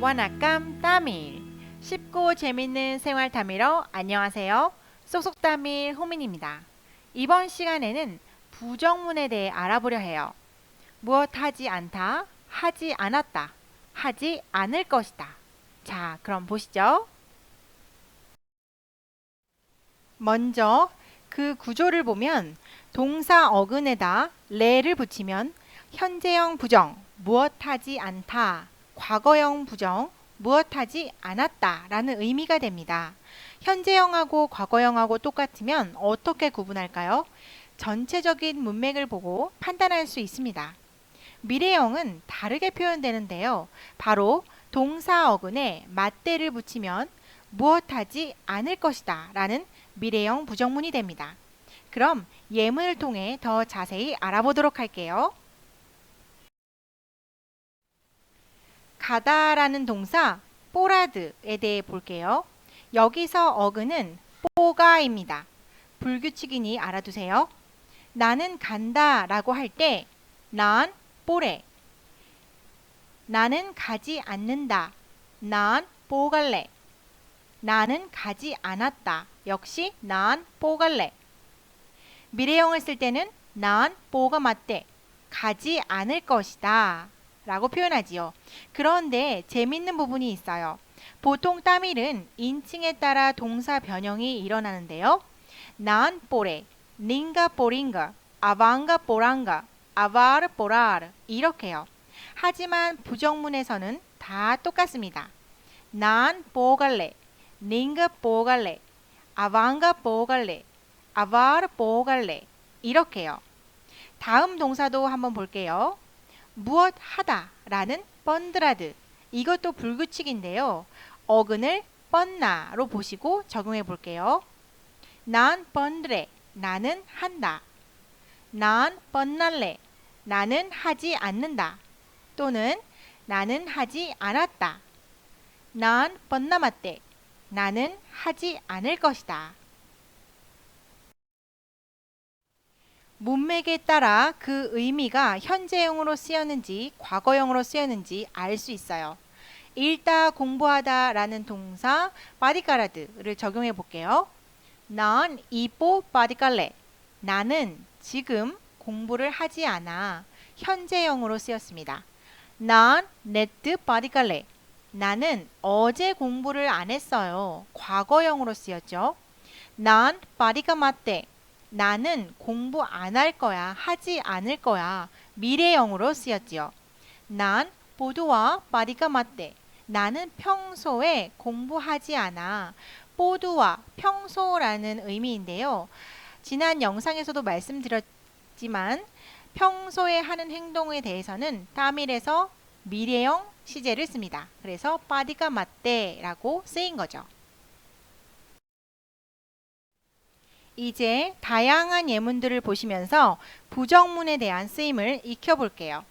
와나깜 따밀 쉽고 재밌는 생활 타밀어 안녕하세요. 쏙쏙 따밀 호민입니다. 이번 시간에는 부정문에 대해 알아보려 해요. 무엇 하지 않다, 하지 않았다, 하지 않을 것이다. 자, 그럼 보시죠. 먼저 그 구조를 보면 동사 어근에다 레를 붙이면 현재형 부정 무엇 하지 않다, 과거형 부정 무엇 하지 않았다 라는 의미가 됩니다. 현재형하고 과거형하고 똑같으면 어떻게 구분할까요? 전체적인 문맥을 보고 판단할 수 있습니다. 미래형은 다르게 표현되는데요. 바로 동사 어근에 맞대를 붙이면 무엇 하지 않을 것이다 라는 미래형 부정문이 됩니다. 그럼 예문을 통해 더 자세히 알아보도록 할게요. 가다라는 동사 뽀라드에 대해 볼게요. 여기서 어근은 뽀가입니다. 불규칙이니 알아두세요. 나는 간다 라고 할 때 난 뽀래. 나는 가지 않는다. 난 뽀갈래. 나는 가지 않았다. 역시 난 뽀갈래. 미래형을 쓸 때는 난 뽀가 맞대. 가지 않을 것이다 라고 표현하지요. 그런데 재밌는 부분이 있어요. 보통 따밀은 인칭에 따라 동사 변형이 일어나는데요. 난 뽀레, 닌가 뽀링가, 아방가 뽀랑가, 아바르 뽀라르 이렇게요. 하지만 부정문에서는 다 똑같습니다. 난 뽀갈래, 닌가 뽀갈래, 아방가 뽀갈래, 아바르 뽀갈래 이렇게요. 다음 동사도 한번 볼게요. 무엇 하다 라는 번드라드 이것도 불규칙인데요. 어근을 뻔나로 보시고 적용해 볼게요. 난 번드레 나는 한다. 난 뻔날래 나는 하지 않는다. 또는 나는 하지 않았다. 난 뻔나맞대 나는 하지 않을 것이다. 문맥에 따라 그 의미가 현재형으로 쓰였는지 과거형으로 쓰였는지 알 수 있어요. 읽다 공부하다 라는 동사 바디가라드를 적용해 볼게요. 난 이뽀 바디갈래 나는 지금 공부를 하지 않아 현재형으로 쓰였습니다. 난 네트 바디갈래 나는 어제 공부를 안 했어요. 과거형으로 쓰였죠. 난 바디가 맞대 나는 공부 안 할 거야, 하지 않을 거야. 미래형으로 쓰였지요. 난 보드와 바디가 맞대. 나는 평소에 공부하지 않아. 보드와 평소라는 의미인데요. 지난 영상에서도 말씀드렸지만 평소에 하는 행동에 대해서는 따밀에서 미래형 시제를 씁니다. 그래서 바디가 맞대라고 쓰인 거죠. 이제 다양한 예문들을 보시면서 부정문에 대한 쓰임을 익혀볼게요.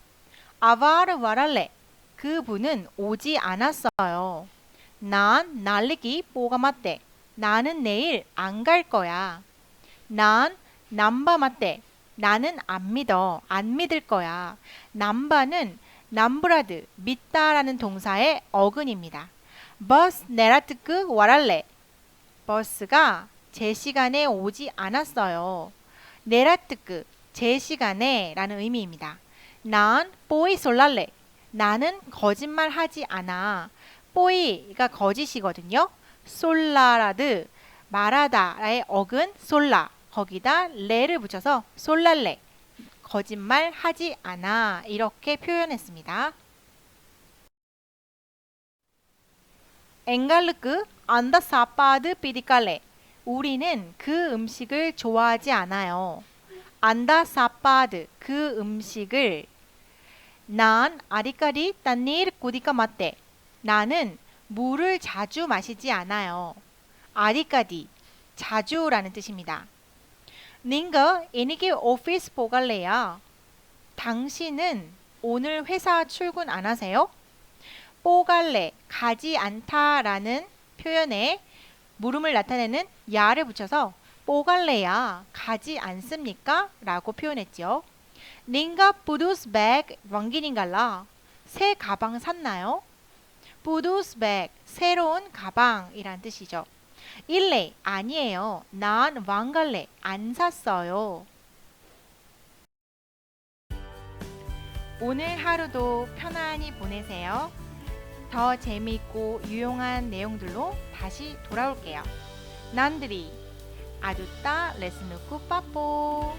아바르 와랄레 그분은 오지 않았어요. 난 날리기 뽀가 맞대. 나는 내일 안 갈 거야. 난 남바 맞대. 나는 안 믿어. 안 믿을 거야. 남바는 남브라드 믿다라는 동사의 어근입니다. 버스 네라트크 와랄레 버스가 제 시간에 오지 않았어요. 네라트크 제 시간에 라는 의미입니다. 난 뽀이 솔랄레 나는 거짓말 하지 않아. 뽀이가 거짓이거든요. 솔라라드 말하다의 어근 솔라 거기다 레를 붙여서 솔랄레 거짓말 하지 않아 이렇게 표현했습니다. 엥갈르크 안다 사파드 피디칼레 우리는 그 음식을 좋아하지 않아요. 안다 사파드 그 음식을 난 아리까리 딴일 꾸디까 맞대 나는 물을 자주 마시지 않아요. 아리까디 자주라는 뜻입니다. 닌가 이니기 오피스 보갈래야 당신은 오늘 회사 출근 안 하세요? 뽀갈래 가지 않다라는 표현에 물음을 나타내는 야를 붙여서 뽀갈래야 가지 않습니까? 라고 표현했죠. 닌가 부두스 백 왕기닌갈라 새 가방 샀나요? 부두스 백 새로운 가방이란 뜻이죠. 일레 아니에요. 난 왕갈래 안 샀어요. 오늘 하루도 편안히 보내세요. 더 재미있고 유용한 내용들로 다시 돌아올게요. 난들이 아두따 레스누쿠 빠뽀